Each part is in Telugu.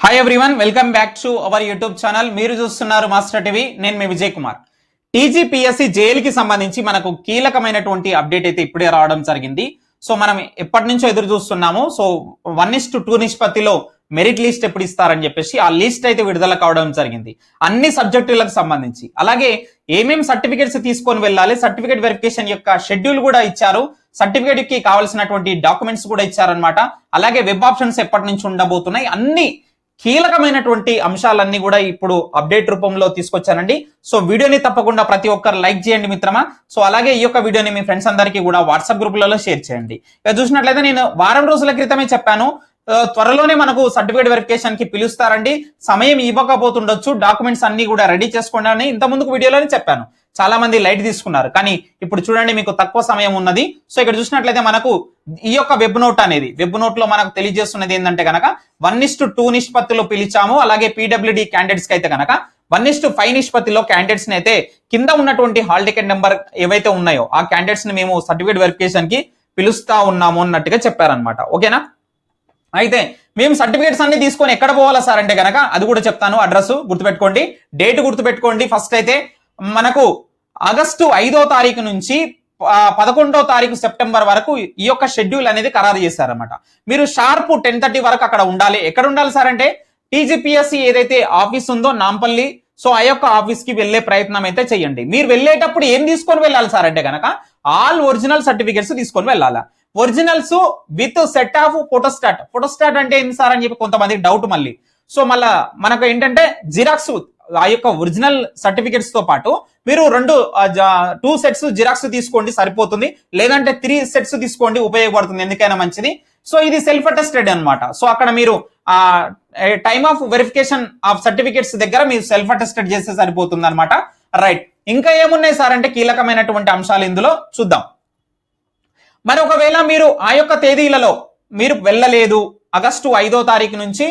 Hi everyone welcome back to our YouTube channel మీరు చూస్తున్నారు మాస్టర్ టీవీ నేను మీ విజయ్ కుమార్. టీజీపీఎస్సీ జైలుకి సంబంధించి మనకు కీలకమైనటువంటి అప్డేట్ అయితే ఇప్పుడే రావడం జరిగింది. సో మనం ఎప్పటి నుంచో ఎదురు చూస్తున్నాము. So one is to two నిష్పత్తిలో మెరిట్ లిస్ట్ ఎప్పుడు ఇస్తారని చెప్పేసి ఆ లిస్ట్ అయితే విడుదల కావడం జరిగింది. అన్ని సబ్జెక్టులకు సంబంధించి. అలాగే ఏమేం సర్టిఫికేట్స్ తీసుకొని వెళ్ళాలి సర్టిఫికేట్ వెరిఫికేషన్ యొక్క షెడ్యూల్ కూడా ఇచ్చారు. సర్టిఫికేట్కి కావాల్సినటువంటి డాక్యుమెంట్స్ కూడా ఇచ్చారనమాట అలాగే వెబ్ ఆప్షన్స్ ఎప్పటి నుంచి ఉండబోతున్నాయి. అన్ని కీలకమైనటువంటి అంశాలన్నీ కూడా ఇప్పుడు అప్డేట్ రూపంలో తీసుకొచ్చానండి. సో వీడియోని తప్పకుండా ప్రతి ఒక్కరు లైక్ చేయండి మిత్రమా. సో అలాగే ఈ యొక్క వీడియోని మీ ఫ్రెండ్స్ అందరికీ కూడా వాట్సాప్ గ్రూపులలో షేర్ చేయండి. ఇక చూసినట్లయితే నేను వారం రోజుల క్రితమే చెప్పాను. త్వరలోనే మనకు సర్టిఫికేట్ వెరిఫికేషన్కి పిలుస్తారండి. సమయం ఇవ్వకపోతుండొచ్చు. డాక్యుమెంట్స్ అన్ని కూడా రెడీ చేసుకోండి అని ఇంత ముందుకు వీడియోలోనే చెప్పాను. చాలా మంది లైట్ తీసుకున్నారు. కానీ ఇప్పుడు చూడండి మీకు తక్కువ సమయం ఉన్నది. సో ఇక్కడ చూసినట్లయితే మనకు ఈ యొక్క వెబ్ నోట్ అనేది వెబ్ నోట్లో మనకు తెలియజేస్తున్నది ఏంటంటే కనుక వన్ ఇస్ టు టూ నిష్పత్తిలో పిలిచాము అలాగే పీడబ్ల్యూడి క్యాండిడేట్స్కి అయితే కనుక వన్ ఇస్ టు ఫైవ్ నిష్పత్తిలో క్యాండిడేట్స్ని అయితే కింద ఉన్నటువంటి హాల్ టికెట్ నెంబర్ ఏవైతే ఉన్నాయో ఆ క్యాండిడేట్స్ని మేము సర్టిఫికేట్ వెరిఫికేషన్కి పిలుస్తా ఉన్నాము అన్నట్టుగా చెప్పారనమాట ఓకేనా? అయితే మేము సర్టిఫికేట్స్ అన్ని తీసుకొని ఎక్కడ పోవాలా సార్ అంటే కనుక అది కూడా చెప్తాను అడ్రస్ గుర్తుపెట్టుకోండి డేట్ గుర్తుపెట్టుకోండి. ఫస్ట్ అయితే మనకు ఆగస్టు ఐదో తారీఖు నుంచి పదకొండో తారీఖు సెప్టెంబర్ వరకు ఈ యొక్క షెడ్యూల్ అనేది ఖరారు చేశారనమాట మీరు షార్ప్ టెన్ థర్టీ వరకు అక్కడ ఉండాలి. ఎక్కడ ఉండాలి సార్ అంటే టీజీపీఎస్సీ ఏదైతే ఆఫీస్ ఉందో నాంపల్లి సో ఆ యొక్క ఆఫీస్కి వెళ్ళే ప్రయత్నం అయితే చేయండి. మీరు వెళ్ళేటప్పుడు ఏం తీసుకొని వెళ్ళాలి సార్ అంటే కనుక ఆల్ ఒరిజినల్ సర్టిఫికేట్స్ తీసుకొని వెళ్ళాలా? Originals with set of photostat. Photostat అంటే ఏంటి సార్ అని చెప్పి కొంతమందికి డౌట్ మళ్ళీ. సో మళ్ళా మనకు ఏంటంటే జిరాక్స్ ఆ యొక్క ఒరిజినల్ సర్టిఫికెట్స్తో పాటు మీరు రెండు టూ సెట్స్ జిరాక్స్ తీసుకోండి సరిపోతుంది. లేదంటే త్రీ సెట్స్ తీసుకోండి ఉపయోగపడుతుంది. ఎందుకైనా మంచిది. సో ఇది సెల్ఫ్ అటెస్టెడ్ అనమాట సో అక్కడ మీరు ఆ time of verification of certificates దగ్గర మీరు సెల్ఫ్ అటెస్టెడ్ చేస్తే సరిపోతుంది అనమాట రైట్ ఇంకా ఏమున్నాయి సార్ అంటే కీలకమైనటువంటి అంశాలు ఇందులో చూద్దాం. మరి ఒకవేళ మీరు ఆ యొక్క తేదీలలో మీరు వెళ్ళలేదు ఆగస్టు ఐదో తారీఖు నుంచి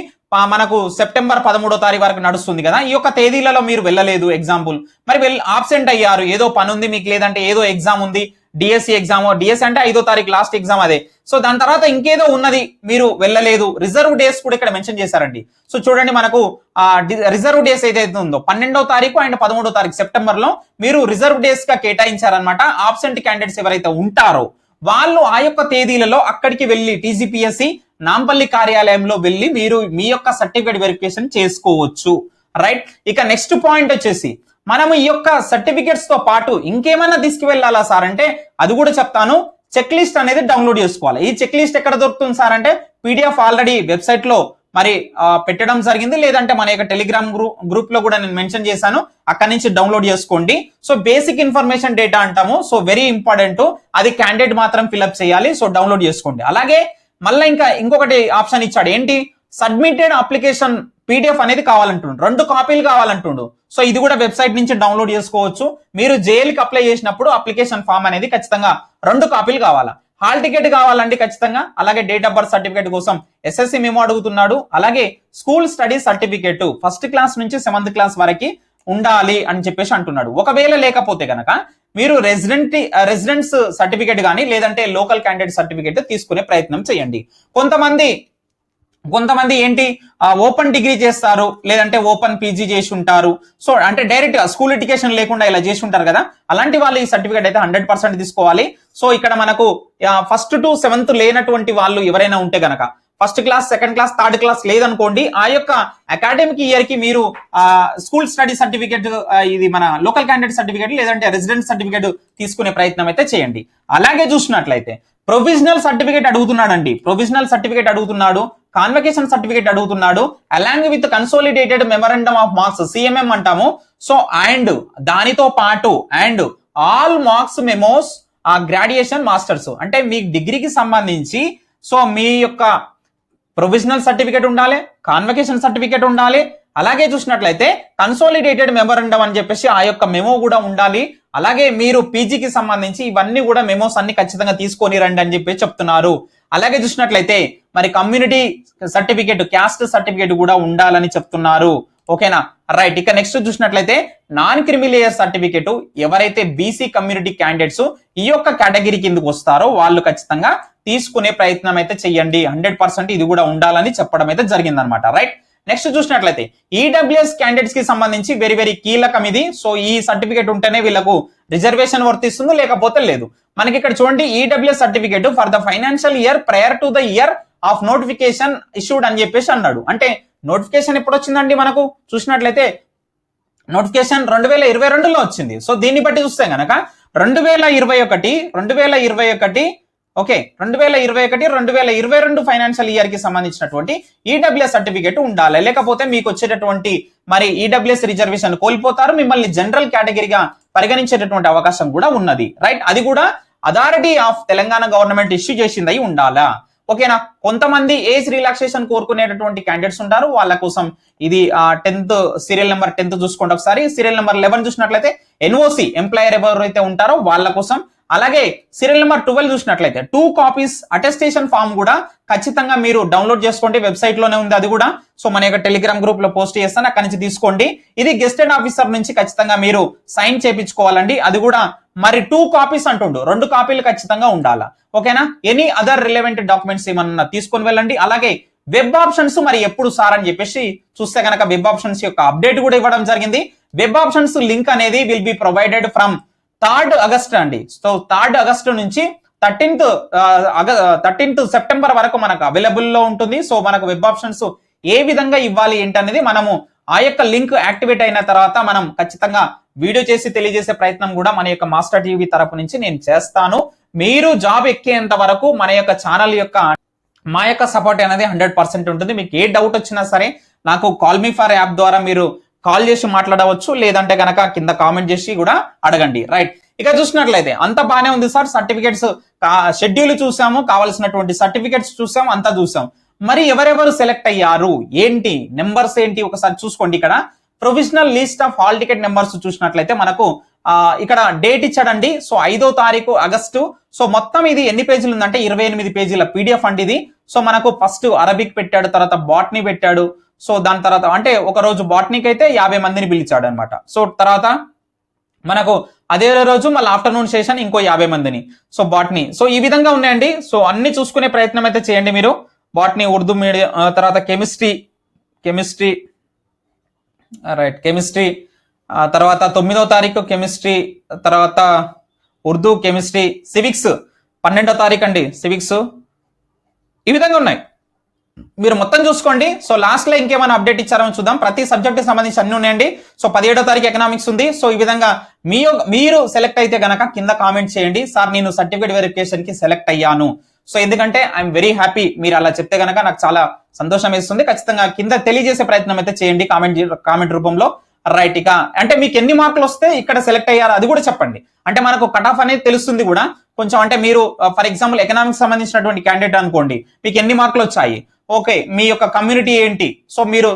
మనకు సెప్టెంబర్ పదమూడో తారీఖు వరకు నడుస్తుంది కదా. ఈ యొక్క తేదీలలో మీరు వెళ్ళలేదు ఎగ్జాంపుల్ మరి వెళ్ళి ఆబ్సెంట్ అయ్యారు ఏదో పని ఉంది మీకు లేదంటే ఏదో ఎగ్జామ్ ఉంది డిఎస్సి ఎగ్జామ్ డిఎస్ అంటే ఐదో తారీఖు లాస్ట్ ఎగ్జామ్ అదే. సో దాని తర్వాత ఇంకేదో ఉన్నది మీరు వెళ్ళలేదు. రిజర్వ్ డేస్ కూడా ఇక్కడ మెన్షన్ చేశారండి. సో చూడండి మనకు ఆ రిజర్వ్ డేస్ ఏదైతే ఉందో పన్నెండో తారీఖు అండ్ పదమూడో తారీఖు సెప్టెంబర్లో మీరు రిజర్వ్ డేస్గా కేటాయించారనమాట ఆబ్సెంట్ క్యాండిడేట్స్ ఎవరైతే ఉంటారో వాళ్ళు ఆ యొక్క తేదీలలో అక్కడికి వెళ్ళి టీజీపీఎస్సి నాంపల్లి కార్యాలయంలో వెళ్ళి మీరు మీ యొక్క సర్టిఫికేట్ వెరిఫికేషన్ చేసుకోవచ్చు. రైట్ ఇక నెక్స్ట్ పాయింట్ వచ్చేసి మనము ఈ యొక్క సర్టిఫికేట్స్తో పాటు ఇంకేమైనా తీసుకువెళ్ళాలా సార్? అంటే అది కూడా చెప్తాను. చెక్ లిస్ట్ అనేది డౌన్లోడ్ చేసుకోవాలి. ఈ చెక్ లిస్ట్ ఎక్కడ దొరుకుతుంది సార్ అంటే పీడిఎఫ్ ఆల్రెడీ వెబ్సైట్లో మరి పెట్టడం జరిగింది. లేదంటే మన యొక్క టెలిగ్రామ్ గ్రూప్ గ్రూప్లో కూడా నేను మెన్షన్ చేశాను. అక్కడ నుంచి డౌన్లోడ్ చేసుకోండి. సో బేసిక్ ఇన్ఫర్మేషన్ డేటా అంటాము. సో వెరీ ఇంపార్టెంట్ అది క్యాండిడేట్ మాత్రం ఫిల్అప్ చేయాలి. సో డౌన్లోడ్ చేసుకోండి. అలాగే మళ్ళీ ఇంకా ఇంకొకటి ఆప్షన్ ఇచ్చాడు. ఏంటి? సబ్మిటెడ్ అప్లికేషన్ పీడిఎఫ్ అనేది కావాలంటుండు. రెండు కాపీలు కావాలంటుండు. సో ఇది కూడా వెబ్సైట్ నుంచి డౌన్లోడ్ చేసుకోవచ్చు. మీరు జైలుకి అప్లై చేసినప్పుడు అప్లికేషన్ ఫామ్ అనేది ఖచ్చితంగా రెండు కాపీలు కావాలా? హాల్ టికెట్ కావాలండి ఖచ్చితంగా అలాగే డేట్ ఆఫ్ బర్త్ సర్టిఫికేట్ కోసం ఎస్ఎస్సి మేము అడుగుతున్నాడు అలాగే school study certificate. First class నుంచి సెవెంత్ క్లాస్ వరకు ఉండాలి అని చెప్పేసి అంటున్నాడు. ఒకవేళ లేకపోతే గనక మీరు రెసిడెంట్ రెసిడెంట్స్ సర్టిఫికేట్ కానీ లేదంటే లోకల్ క్యాండిడేట్ సర్టిఫికేట్ తీసుకునే ప్రయత్నం చేయండి. కొంతమంది కొంతమంది ఏంటి? ఓపెన్ డిగ్రీ చేస్తారు లేదంటే ఓపెన్ పీజీ చేసి ఉంటారు. సో అంటే డైరెక్ట్ స్కూల్ ఎడ్యుకేషన్ లేకుండా ఇలా చేసి ఉంటారు కదా? అలాంటి వాళ్ళు ఈ సర్టిఫికేట్ అయితే హండ్రెడ్ పర్సెంట్ తీసుకోవాలి. సో ఇక్కడ మనకు ఫస్ట్ టు సెవెంత్ లేనటువంటి వాళ్ళు ఎవరైనా ఉంటే గనక first class second class third class లేదనుకోండి ఆ యొక్క అకాడమిక్ ఇయర్కి మీరు స్కూల్ స్టడీ సర్టిఫికేట్ ఇది మన లోకల్ క్యాండిడేట్ సర్టిఫికేట్ లేదంటే రెసిడెంట్ సర్టిఫికేట్ తీసుకునే ప్రయత్నం అయితే చేయండి. అలాగే చూసినట్లయితే ప్రొవిజనల్ సర్టిఫికేట్ అడుగుతున్నాడండి. ప్రొవిజనల్ సర్టిఫికేట్ అడుగుతున్నాడు కాన్వకేషన్ సర్టిఫికేట్ అడుగుతున్నాడు along with consolidated memorandum of marks CMM అంటాము. సో అండ్ దానితో పాటు అండ్ ఆల్ మార్క్స్ మెమోస్ ఆ గ్రాడ్యుయేషన్ మాస్టర్స్. అంటే మీ డిగ్రీకి సంబంధించి సో మీ యొక్క ప్రొవిజనల్ సర్టిఫికేట్ ఉండాలి కాన్వకేషన్ సర్టిఫికేట్ ఉండాలి. అలాగే చూసినట్లయితే కన్సోలిడేటెడ్ మెమరండమ్ అని చెప్పేసి ఆ యొక్క మెమో కూడా ఉండాలి. అలాగే మీరు పీజీకి సంబంధించి ఇవన్నీ కూడా మెమోస్ అన్ని ఖచ్చితంగా తీసుకొని రండి అని చెప్పి చెప్తున్నారు. అలాగే చూసినట్లయితే మరి కమ్యూనిటీ సర్టిఫికేట్ క్యాస్ట్ సర్టిఫికేట్ కూడా ఉండాలని చెప్తున్నారు. ఓకేనా? రైట్ ఇక నెక్స్ట్ చూసినట్లయితే నాన్ క్రిమిలేయర్ సర్టిఫికేట్ ఎవరైతే బీసీ కమ్యూనిటీ క్యాండిడేట్స్ ఈ యొక్క కేటగిరీ కిందకు వస్తారో వాళ్ళు ఖచ్చితంగా తీసుకునే ప్రయత్నం అయితే చెయ్యండి. హండ్రెడ్ పర్సెంట్ ఇది కూడా ఉండాలని చెప్పడం అయితే జరిగిందనమాట రైట్ నెక్స్ట్ చూసినట్లయితే ఈడబ్ల్యూఎస్ క్యాండిడేట్స్కి సంబంధించి వెరీ వెరీ కీలకం ఇది. సో ఈ సర్టిఫికేట్ ఉంటేనే వీళ్ళకు రిజర్వేషన్ వర్తిస్తుంది లేకపోతే లేదు. మనకి ఇక్కడ చూడండి EWS certificate for the financial year prior to the year of notification issued అని చెప్పేసి అన్నాడు. అంటే నోటిఫికేషన్ ఎప్పుడు వచ్చిందండి మనకు? చూసినట్లయితే నోటిఫికేషన్ రెండు వేల ఇరవై రెండులో వచ్చింది. సో దీన్ని బట్టి చూస్తే కనుక రెండు వేల ఇరవై ఒకటి రెండు వేల ఇరవై ఒకటి ఓకే రెండు వేల ఇరవై ఒకటి రెండు వేల ఇరవై రెండు ఫైనాన్షియల్ ఇయర్కి సంబంధించినటువంటి ఈడబ్ల్యూఎస్ సర్టిఫికేట్ ఉండాలి. లేకపోతే మీకు వచ్చేటటువంటి మరి ఈడబ్ల్యూఎస్ రిజర్వేషన్ కోల్పోతారు. మిమ్మల్ని జనరల్ కేటగిరీగా పరిగణించేటటువంటి అవకాశం కూడా ఉన్నది. రైట్? అది కూడా authority of Telangana government issue చేసింది ఉండాలా? ఓకేనా? కొంతమంది ఏజ్ రిలాక్సేషన్ కోరుకునేటటువంటి క్యాండిడేట్స్ ఉంటారు. వాళ్ళ కోసం ఇది టెన్త్ సీరియల్ నెంబర్ టెన్త్ చూసుకోండి ఒకసారి. సీరియల్ నెంబర్ లెవెన్ చూసినట్లయితే ఎన్ఓసి ఎంప్లాయర్ ఎవరైతే ఉంటారో వాళ్ళ కోసం అలాగే సీరియల్ నెంబర్ ట్వెల్వ్ చూసినట్లయితే టూ కాపీస్ అటెస్టేషన్ ఫామ్ కూడా ఖచ్చితంగా మీరు డౌన్లోడ్ చేసుకోండి. వెబ్సైట్లోనే ఉంది అది కూడా. సో మన యొక్క టెలిగ్రామ్ గ్రూప్లో పోస్ట్ చేస్తాను. అక్కడి నుంచి తీసుకోండి. ఇది గెస్టెడ్ ఆఫీసర్ నుంచి ఖచ్చితంగా మీరు సైన్ చేపించుకోవాలండి. అది కూడా మరి టూ కాపీస్ అంటుండు. రెండు కాపీలు ఖచ్చితంగా ఉండాలా. ఓకేనా? ఎనీ అదర్ రిలవెంట్ డాక్యుమెంట్స్ ఏమన్నా తీసుకొని వెళ్ళండి. అలాగే వెబ్ ఆప్షన్స్ మరి ఎప్పుడు సార్ అని చెప్పేసి చూస్తే కనుక వెబ్ ఆప్షన్స్ యొక్క అప్డేట్ కూడా ఇవ్వడం జరిగింది. వెబ్ ఆప్షన్స్ లింక్ అనేది will be provided from third August అండి. సో థర్డ్ ఆగస్ట్ నుంచి థర్టీన్త్ థర్టీన్త్ సెప్టెంబర్ వరకు మనకు అవైలబుల్లో ఉంటుంది. సో మనకు వెబ్ ఆప్షన్స్ ఏ విధంగా ఇవ్వాలి ఏంటనేది మనము ఆ యొక్క లింక్ యాక్టివేట్ అయిన తర్వాత మనం ఖచ్చితంగా వీడియో చేసి తెలియజేసే ప్రయత్నం కూడా మన యొక్క మాస్టర్ టీవీ తరపు నుంచి నేను చేస్తాను. మీరు జాబ్ ఎక్కేంత వరకు మన యొక్క ఛానల్ యొక్క మా యొక్క సపోర్ట్ అనేది హండ్రెడ్ పర్సెంట్ ఉంటుంది. మీకు ఏ డౌట్ వచ్చినా సరే నాకు కాల్ ఫర్ యాప్ ద్వారా మీరు కాల్ చేసి మాట్లాడవచ్చు లేదంటే గనక కింద కామెంట్ చేసి కూడా అడగండి. రైట్ ఇక చూసినట్లయితే అంత బాగానే ఉంది సార్. సర్టిఫికేట్స్ షెడ్యూల్ చూసాము. కావాల్సినటువంటి సర్టిఫికేట్స్ చూసాము అంతా చూసాం. మరి ఎవరెవరు సెలెక్ట్ అయ్యారు? ఏంటి? నెంబర్స్ ఏంటి? ఒకసారి చూసుకోండి ఇక్కడ. Provisional list of hall ticket numbers చూసినట్లయితే మనకు ఇక్కడ డేట్ ఇచ్చాడండి. సో ఐదో తారీఖు ఆగస్టు సో మొత్తం ఇది ఎన్ని పేజీలు ఉందంటే ఇరవై ఎనిమిది పేజీల పీడిఎఫ్ అండి ఇది. సో మనకు ఫస్ట్ అరబిక్ పెట్టాడు తర్వాత బాట్నీ పెట్టాడు. సో దాని తర్వాత అంటే ఒక రోజు బాట్నీకి అయితే యాభై మందిని పిలిచాడు అనమాట సో తర్వాత మనకు అదే రోజు మళ్ళీ ఆఫ్టర్నూన్ సెషన్ ఇంకో యాభై మందిని. So botany. సో ఈ విధంగా ఉన్నాయండి. సో అన్ని చూసుకునే ప్రయత్నం అయితే చేయండి మీరు. బాట్నీ ఉర్దూ మీడియం తర్వాత కెమిస్ట్రీ కెమిస్ట్రీ రైట్ కెమిస్ట్రీ తర్వాత తొమ్మిదో తారీఖు కెమిస్ట్రీ తర్వాత ఉర్దూ కెమిస్ట్రీ సివిక్స్ పన్నెండో తారీఖు అండి సివిక్స్. ఈ విధంగా ఉన్నాయి. మీరు మొత్తం చూసుకోండి. సో లాస్ట్లో ఇంకేమైనా అప్డేట్ ఇచ్చారో చూద్దాం. ప్రతి సబ్జెక్ట్కి సంబంధించి అన్ని ఉన్నాయండి. సో పదిహేడో తారీఖు ఎకనామిక్స్ ఉంది. సో ఈ విధంగా మీ మీరు సెలెక్ట్ అయితే గనక కింద కామెంట్ చేయండి. సార్ నేను సర్టిఫికేట్ వెరిఫికేషన్కి సెలెక్ట్ అయ్యాను. సో ఎందుకంటే ఐఎమ్ వెరీ హ్యాపీ మీరు అలా చెప్తే గనక నాకు చాలా సంతోషం వేస్తుంది. ఖచ్చితంగా కింద తెలియజేసే ప్రయత్నం అయితే చేయండి కామెంట్ కామెంట్ రూపంలో. రైట్ ఇక. అంటే మీకు ఎన్ని మార్కులు వస్తే ఇక్కడ సెలెక్ట్ అయ్యారు అది కూడా చెప్పండి. అంటే మనకు కట్ ఆఫ్ అనేది తెలుస్తుంది కూడా. కొంచెం అంటే మీరు ఫర్ ఎగ్జాంపుల్ ఎకనామిక్స్ సంబంధించినటువంటి క్యాండిడేట్ అనుకోండి. మీకు ఎన్ని మార్కులు వచ్చాయి? ఓకే మీ యొక్క కమ్యూనిటీ ఏంటి? సో మీరు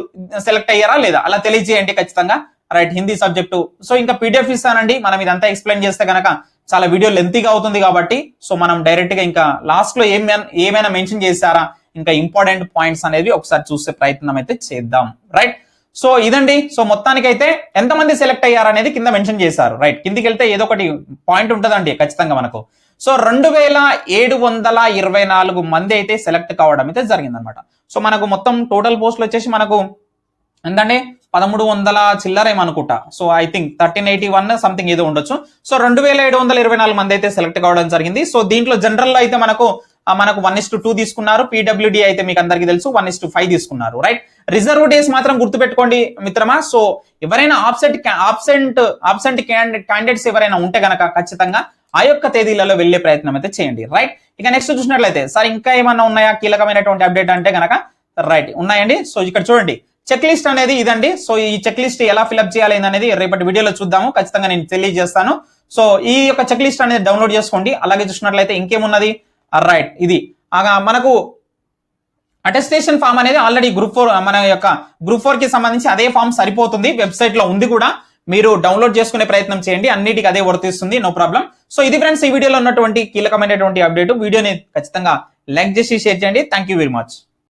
సెలెక్ట్ అయ్యారా లేదా? అలా తెలియజేయండి ఖచ్చితంగా. రైట్ హిందీ సబ్జెక్టు సో ఇంకా పీడిఎఫ్ ఇస్తానండి. మనం ఇదంతా ఎక్స్ప్లెయిన్ చేస్తే కనుక చాలా వీడియో లెంతీగా అవుతుంది కాబట్టి సో మనం డైరెక్ట్గా ఇంకా లాస్ట్లో ఏమైనా ఏమైనా మెన్షన్ చేశారా? ఇంకా ఇంపార్టెంట్ పాయింట్స్ అనేవి ఒకసారి చూసే ప్రయత్నం అయితే చేద్దాం. రైట్ సో ఇదండి. సో మొత్తానికైతే ఎంతమంది సెలెక్ట్ అయ్యారనేది కింద మెన్షన్ చేశారు. రైట్ కిందికి వెళ్తే ఏదో ఒకటి పాయింట్ ఉంటుందండి ఖచ్చితంగా మనకు. సో రెండు వేల ఏడు వందల ఇరవై నాలుగు మంది అయితే సెలెక్ట్ కావడం అయితే జరిగిందనమాట సో మనకు మొత్తం టోటల్ పోస్టులు వచ్చేసి మనకు ఎంతండి? పదమూడు వందల చిల్లరేమనుకుంటా so I think thirteen eighty one something ఏదో ఉండొచ్చు. సో రెండు వేల ఏడు వందల ఇరవై నాలుగు మంది అయితే సెలెక్ట్ కావడం జరిగింది. సో దీంట్లో జనరల్లో అయితే మనకు మనకు వన్ ఇస్ టు టూ తీసుకున్నారు. పీడబ్ల్యూడి అయితే మీకు అందరికీ తెలుసు వన్ ఇస్ టు ఫైవ్ తీసుకున్నారు. రైట్? రిజర్వ్ డేస్ మాత్రం గుర్తుపెట్టుకోండి మిత్రమా. సో ఎవరైనా ఆబ్సెంట్ ఆబ్సెంట్ ఆబ్సెంట్ క్యాండిడేట్స్ ఎవరైనా ఉంటే గనక ఖచ్చితంగా ఆ యొక్క తేదీలలో వెళ్ళే ప్రయత్నం అయితే చేయండి. రైట్ ఇక నెక్స్ట్ చూసినట్లయితే సార్ ఇంకా ఏమన్నా ఉన్నాయా? కీలకమైనటువంటి అప్డేట్ అంటే గనక రైట్ ఉన్నాయండి. సో ఇక్కడ చూడండి. చెక్ లిస్ట్ అనేది ఇదండి. సో ఈ చెక్ లిస్ట్ ఎలా ఫిల్అప్ చేయాలి అనేది రేపటి వీడియోలో చూద్దాము. ఖచ్చితంగా నేను తెలియజేస్తాను. సో ఈ యొక్క చెక్ లిస్ట్ అనేది డౌన్లోడ్ చేసుకోండి. అలాగే చూసినట్లయితే ఇంకేమున్నది? రైట్ ఇది. మనకు అటెస్టేషన్ ఫామ్ అనేది ఆల్రెడీ గ్రూప్ ఫోర్ మన యొక్క గ్రూప్ ఫోర్కి సంబంధించి అదే ఫామ్ సరిపోతుంది. వెబ్సైట్లో ఉంది కూడా. మీరు డౌన్లోడ్ చేసుకునే ప్రయత్నం చేయండి. అన్నిటికీ అదే వర్తిస్తుంది నో ప్రాబ్లం సో ఇది ఫ్రెండ్స్ ఈ వీడియోలో ఉన్నటువంటి కీలకమైనటువంటి అప్డేట్ వీడియోని ఖచ్చితంగా లైక్ చేసి షేర్ చేయండి. Thank you very much